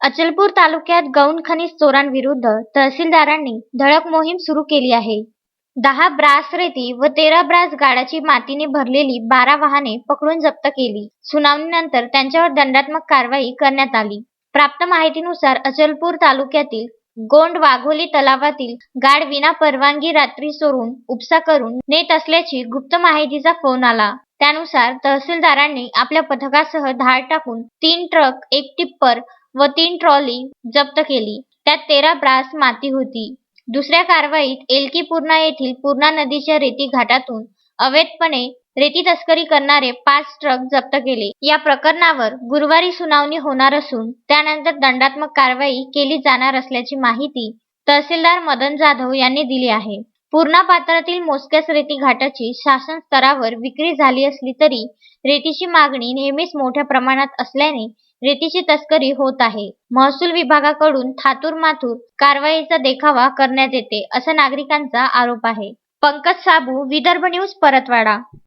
अचलपूर तालुक्यात गौण खनिज चोरांविरुद्ध तहसीलदारांनी धडक मोहीम सुरू केली आहे. दहा ब्रास रेती व तेरा ब्रास गाळाची मातीने भरलेली बारा वाहने पकडून जप्त केली. सुनावणीनंतर त्यांच्यावर दंडात्मक कारवाई करण्यात आली. प्राप्त माहितीनुसार अचलपूर तालुक्यातील गोंड वाघोली तलावातील गाड विना परवानगी रात्री चोरून उपसा करून नेत असल्याची गुप्त माहितीचा फोन आला. त्यानुसार तहसीलदारांनी आपल्या पथकासह धाड टाकून तीन ट्रक एक टिप्पर व तीन ट्रॉली जप्त केली. त्यात तेरा ब्रास माती होती. दुसऱ्या कारवाईत एलकी पूर्णा येथील पूर्णा नदीच्या रेती घाटातून अवैधपणे रेती तस्करी करणारे पाच ट्रक जप्त केले. या प्रकरणावर गुरुवारी सुनावणी होणार असून त्यानंतर दंडात्मक कारवाई केली जाणार असल्याची माहिती तहसीलदार मदन जाधव यांनी दिली आहे. पूर्णा पात्रातील मोजक्याच रेती घाटाची शासन स्तरावर विक्री झाली असली तरी रेतीची मागणी नेहमीच मोठ्या प्रमाणात असल्याने रेतीची तस्करी होत आहे. महसूल विभागाकडून थातूर माथूर कारवाईचा देखावा करण्यात येते असा नागरिकांचा आरोप आहे. पंकज साबू विदर्भ न्यूज परतवाडा.